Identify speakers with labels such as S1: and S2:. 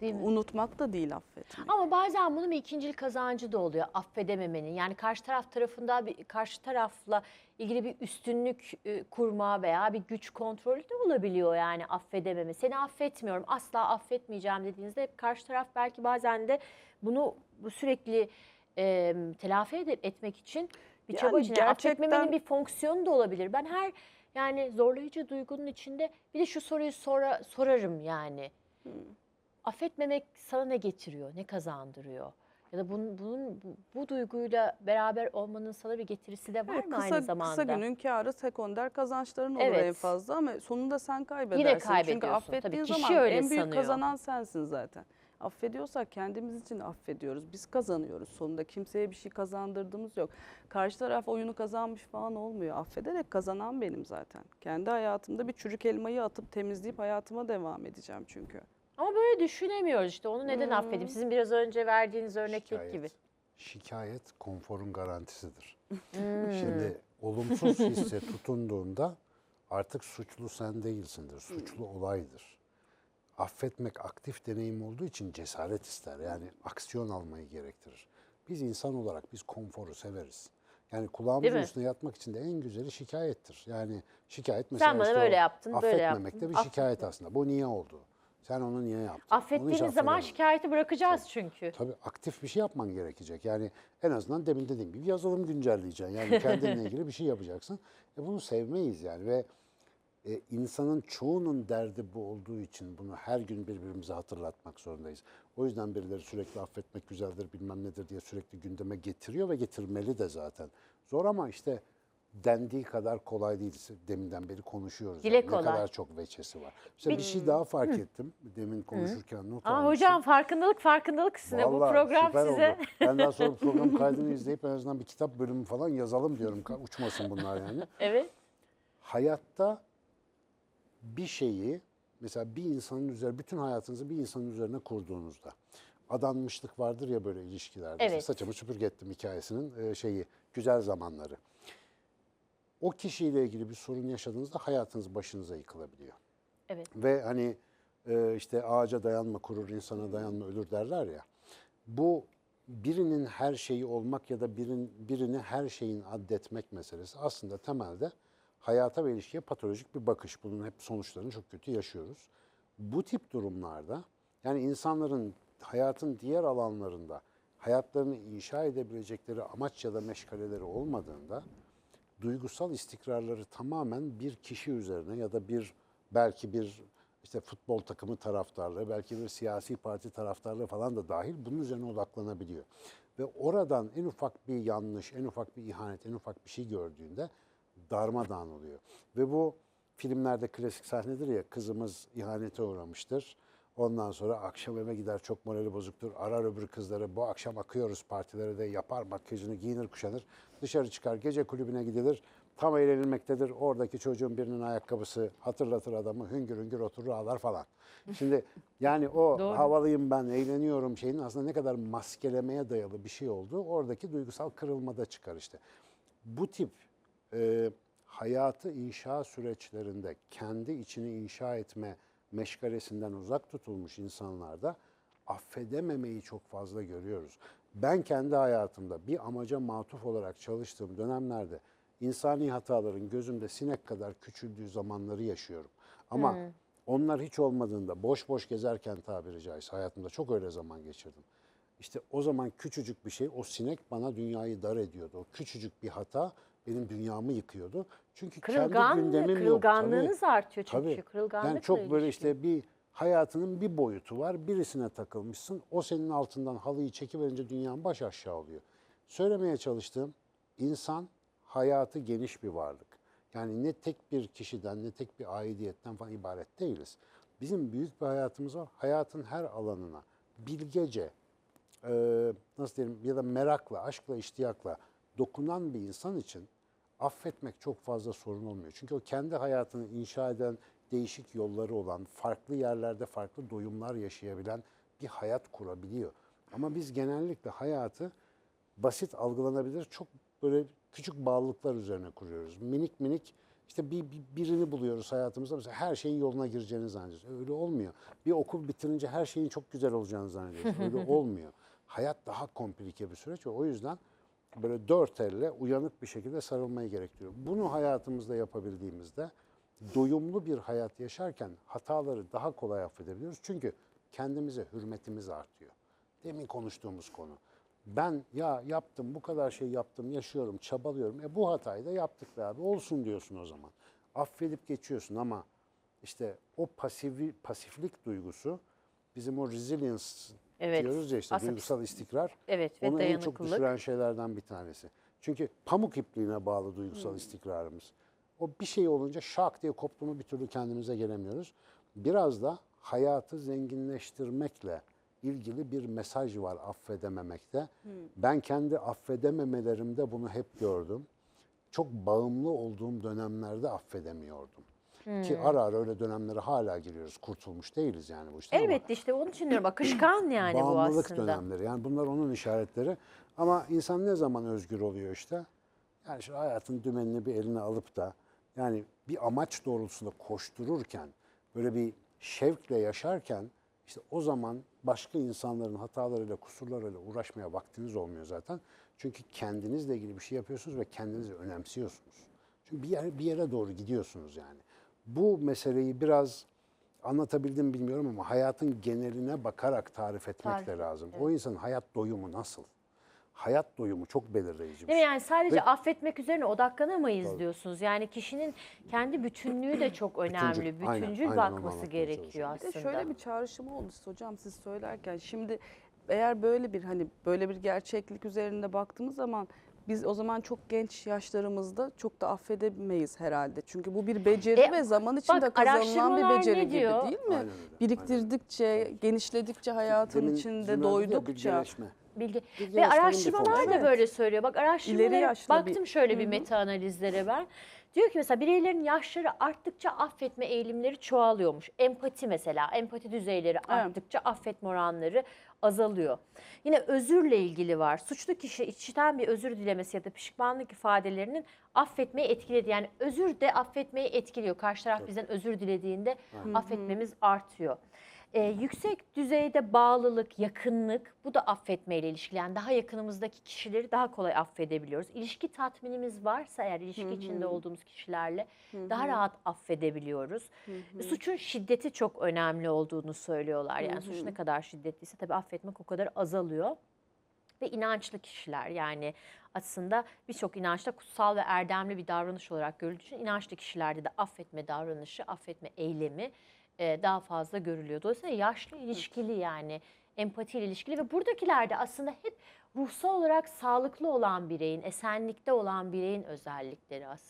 S1: Değil mi?
S2: Unutmak da değil affetmek.
S1: Ama bazen bunun bir ikincil kazancı da oluyor affedememenin. Yani karşı taraf tarafında bir karşı tarafla ilgili bir üstünlük e, kurma veya bir güç kontrolü de olabiliyor yani affedememe. Seni affetmiyorum, asla affetmeyeceğim dediğinizde hep karşı taraf belki bazen de bunu bu sürekli e, telafi edip etmek için bir
S2: Yani
S1: çaba içinde. Affetmemenin
S2: gerçekten-
S1: bir fonksiyonu da olabilir. Ben her yani zorlayıcı duygunun içinde bir de şu soruyu sonra sorarım yani affetmemek sana ne getiriyor, ne kazandırıyor? Ya da bunun, bunun bu, duyguyla beraber olmanın sana bir getirisi de var
S2: Evet,
S1: mı
S2: kısa,
S1: aynı zamanda?
S2: kısa günün kârı sekonder kazançların olur
S1: Evet.
S2: en fazla ama sonunda sen kaybedersin. Çünkü
S1: kaybediyorsun. Tabii
S2: affettiğin
S1: kişi
S2: zaman
S1: öyle
S2: en büyük
S1: sanıyor.
S2: kazanan sensin zaten. Affediyorsak kendimiz için affediyoruz. Biz kazanıyoruz sonunda. Kimseye bir şey kazandırdığımız yok. Karşı taraf oyunu kazanmış falan olmuyor. Affederek kazanan benim zaten. Kendi hayatımda bir çürük elmayı atıp temizleyip hayatıma devam edeceğim çünkü.
S1: Ama böyle düşünemiyoruz işte. Onu neden
S2: Hmm.
S1: affedeyim? Sizin biraz önce verdiğiniz örnekteki
S3: Şikayet.
S1: gibi.
S3: Şikayet konforun garantisidir.
S1: Hmm.
S3: Şimdi olumsuz hisse tutunduğunda artık suçlu sen değilsindir. Suçlu olaydır. Affetmek aktif deneyim olduğu için cesaret ister. Yani aksiyon almayı gerektirir. Biz insan olarak biz konforu severiz. Yani kulağımızın üstüne yatmak için de en güzeli şikayettir. Yani şikayet mesela
S1: Sen bana
S3: işte o
S1: böyle yaptın, böyle
S3: affetmemek
S1: yaptın.
S3: de bir şikayet aslında. Bu niye oldu? Sen onu niye yaptın?
S1: Affettiğiniz zaman şikayeti bırakacağız çünkü.
S3: Tabii aktif bir şey yapman gerekecek. Yani en azından demin dediğim gibi yazılım güncelleyeceksin. Yani kendinle ilgili bir şey yapacaksın. E bunu sevmeyiz yani ve e, insanın çoğunun derdi bu olduğu için bunu her gün birbirimize hatırlatmak zorundayız. O yüzden birileri sürekli affetmek güzeldir bilmem nedir diye sürekli gündeme getiriyor ve getirmeli de zaten. Zor ama işte dendiği kadar kolay değil. Deminden beri konuşuyoruz.
S1: Dile
S3: yani.
S1: kolay.
S3: Ne kadar çok veçesi var. Mesela bir şey daha fark ettim. Demin konuşurken not
S1: Aa,
S3: almıştım.
S1: hocam farkındalık farkındalık. Bu
S3: Vallahi
S1: program
S3: süper
S1: size.
S3: oldu. Ben daha sonra program kaydını izleyip en azından bir kitap bölümü falan yazalım diyorum. Uçmasın bunlar yani.
S1: evet.
S3: Hayatta bir şeyi mesela bir insanın üzerine, bütün hayatınızı bir insanın üzerine kurduğunuzda adanmışlık vardır ya böyle ilişkilerde.
S1: Evet.
S3: Evet. Saçımı süpürge ettim hikayesinin e, şeyi, güzel zamanları. O kişiyle ilgili bir sorun yaşadığınızda hayatınız başınıza yıkılabiliyor.
S1: Evet.
S3: Ve hani e, işte ağaca dayanma kurur, insana dayanma ölür derler ya. Bu birinin her şeyi olmak ya da birin, birini her şeyin addetmek meselesi aslında temelde hayata ve ilişkiye patolojik bir bakış. Bunun hep sonuçlarını çok kötü yaşıyoruz. Bu tip durumlarda yani insanların hayatın diğer alanlarında hayatlarını inşa edebilecekleri amaç ya da meşgaleleri olmadığında duygusal istikrarları tamamen bir kişi üzerine ya da bir belki bir işte futbol takımı taraftarlığı, belki bir siyasi parti taraftarlığı falan da dahil bunun üzerine odaklanabiliyor. Ve oradan en ufak bir yanlış, en ufak bir ihanet, en ufak bir şey gördüğünde darmadağın oluyor. Ve bu filmlerde klasik sahnedir ya kızımız ihanete uğramıştır. Ondan sonra akşam eve gider çok morali bozuktur. Arar öbür kızları bu akşam akıyoruz partilere de yapar makyajını giyinir kuşanır. Dışarı çıkar gece kulübüne gidilir. Tam eğlenilmektedir. Oradaki çocuğun birinin ayakkabısı hatırlatır adamı hüngür hüngür oturur ağlar falan. Şimdi yani o
S1: Doğru.
S3: havalıyım ben eğleniyorum şeyin aslında ne kadar maskelemeye dayalı bir şey olduğu oradaki duygusal kırılmada çıkar işte. Bu tip e, hayatı inşa süreçlerinde kendi içini inşa etme meşgalesinden uzak tutulmuş insanlarda affedememeyi çok fazla görüyoruz. Ben kendi hayatımda bir amaca matuf olarak çalıştığım dönemlerde insani hataların gözümde sinek kadar küçüldüğü zamanları yaşıyorum. Ama onlar hiç olmadığında boş boş gezerken tabiri caizse hayatımda çok öyle zaman geçirdim. İşte o zaman küçücük bir şey, o sinek bana dünyayı dar ediyordu. O küçücük bir hata benim dünyamı yıkıyordu. Çünkü kendi gündemim yok.
S1: kırılganlığınız
S3: Tabii,
S1: artıyor çünkü.
S3: tabii.
S1: Kırılganlıkla
S3: Yani çok böyle işte bir hayatının bir boyutu var. Birisine takılmışsın. O senin altından halıyı çekiverince dünyanın baş aşağı oluyor. Söylemeye çalıştığım insan hayatı geniş bir varlık. Yani ne tek bir kişiden ne tek bir aidiyetten falan ibaret değiliz. Bizim büyük bir hayatımız var. Hayatın her alanına bilgece, e, nasıl diyelim ya da merakla, aşkla, iştiyakla dokunan bir insan için affetmek çok fazla sorun olmuyor. Çünkü o kendi hayatını inşa eden değişik yolları olan, farklı yerlerde farklı doyumlar yaşayabilen bir hayat kurabiliyor. Ama biz genellikle hayatı basit algılanabilir çok böyle küçük bağlılıklar üzerine kuruyoruz. Minik minik işte bir, bir- birini buluyoruz hayatımızda mesela her şeyin yoluna gireceğini zannediyoruz. Öyle olmuyor. Bir okul bitirince her şeyin çok güzel olacağını zannediyoruz. Öyle olmuyor. Hayat daha komplike bir süreç ve o yüzden böyle dört elle uyanık bir şekilde sarılmayı gerektiriyor. Bunu hayatımızda yapabildiğimizde doyumlu bir hayat yaşarken hataları daha kolay affedebiliyoruz. Çünkü kendimize hürmetimiz artıyor. Demin konuştuğumuz konu. Ben ya yaptım bu kadar şey yaptım yaşıyorum çabalıyorum. E bu hatayı da yaptık be abi olsun diyorsun o zaman. Affedip geçiyorsun ama işte o pasifi, pasiflik duygusu bizim o resilience
S1: Evet.
S3: diyoruz ya işte
S1: Aslında
S3: duygusal istikrar.
S1: Evet ve
S3: Onu en çok düşüren şeylerden bir tanesi. Çünkü pamuk ipliğine bağlı duygusal
S1: Hmm.
S3: istikrarımız. O bir şey olunca şak diye koptu mu bir türlü kendimize gelemiyoruz. Biraz da hayatı zenginleştirmekle ilgili bir mesaj var affedememekte.
S1: Hmm.
S3: Ben kendi affedememelerimde bunu hep gördüm. Çok bağımlı olduğum dönemlerde affedemiyordum. Ki
S1: Hmm.
S3: ara ara öyle dönemlere hala giriyoruz. Kurtulmuş değiliz yani bu işten ama
S1: Elbette işte onun için diyorum akışkan yani bu
S3: bağımlılık
S1: aslında.
S3: dönemleri. Yani bunlar onun işaretleri. Ama insan ne zaman özgür oluyor işte? Yani şu hayatın dümenini bir eline alıp da yani bir amaç doğrultusunda koştururken, böyle bir şevkle yaşarken işte o zaman başka insanların hatalarıyla, kusurlarıyla uğraşmaya vaktiniz olmuyor zaten. Çünkü kendinizle ilgili bir şey yapıyorsunuz ve kendinizi önemsiyorsunuz. Çünkü bir, yer, bir yere doğru gidiyorsunuz yani. Bu meseleyi biraz anlatabildim bilmiyorum ama hayatın geneline bakarak tarif etmek
S1: Tarif
S3: de lazım. O insanın hayat doyumu nasıl? Hayat doyumu çok belirleyici bir
S1: Değil mi?
S3: şey.
S1: Yani sadece
S3: Ve-
S1: affetmek üzerine odaklanamayız diyorsunuz. Yani kişinin kendi bütünlüğü de çok önemli.
S3: Bütüncül, aynen,
S1: Bütüncül
S3: aynen
S1: bakması
S3: anlatmaya
S1: gerekiyor
S3: çalışıyorum.
S2: Bir de
S1: aslında.
S2: şöyle bir çağrışım oldu hocam siz söylerken. Şimdi eğer böyle bir hani böyle bir gerçeklik üzerinde baktığımız zaman biz o zaman çok genç yaşlarımızda çok da affedemeyiz herhalde. Çünkü bu bir beceri
S1: E,
S2: ve zaman içinde
S1: bak,
S2: kazanılan bir beceri gibi
S1: diyor?
S2: değil mi?
S3: Aynen öyle,
S2: Biriktirdikçe, genişledikçe hayatın
S3: Demin
S2: içinde doydukça.
S3: bilgeleşme.
S1: Bilgi.
S3: Bilgi
S1: Ve araştırmalar da
S2: Evet.
S1: böyle söylüyor. Bak araştırmalara
S2: yaşlı bir-
S1: baktım şöyle bir meta analizlere ben. Diyor ki mesela bireylerin yaşları arttıkça affetme eğilimleri çoğalıyormuş. Empati mesela, empati düzeyleri arttıkça affetme oranları azalıyor. Yine özürle ilgili var. Suçlu kişi içten bir özür dilemesi ya da pişmanlık ifadelerinin affetmeyi etkiledi. Yani özür de affetmeyi etkiliyor. Karşı taraf bizden özür dilediğinde affetmemiz artıyor. Ee, yüksek düzeyde bağlılık, yakınlık bu da affetmeyle ilişkili. Yani daha yakınımızdaki kişileri daha kolay affedebiliyoruz. İlişki tatminimiz varsa eğer ilişki içinde olduğumuz kişilerle daha rahat affedebiliyoruz. Suçun şiddeti çok önemli olduğunu söylüyorlar. Yani suç ne kadar şiddetliyse tabii affetmek o kadar azalıyor. Ve inançlı kişiler yani aslında birçok inançta kutsal ve erdemli bir davranış olarak görüldüğü için inançlı kişilerde de affetme davranışı, affetme eylemi e, daha fazla görülüyor. Dolayısıyla yaşlı ilişkili yani empatiyle ilişkili ve buradakilerde aslında hep ruhsal olarak sağlıklı olan bireyin, esenlikte olan bireyin özellikleri aslında.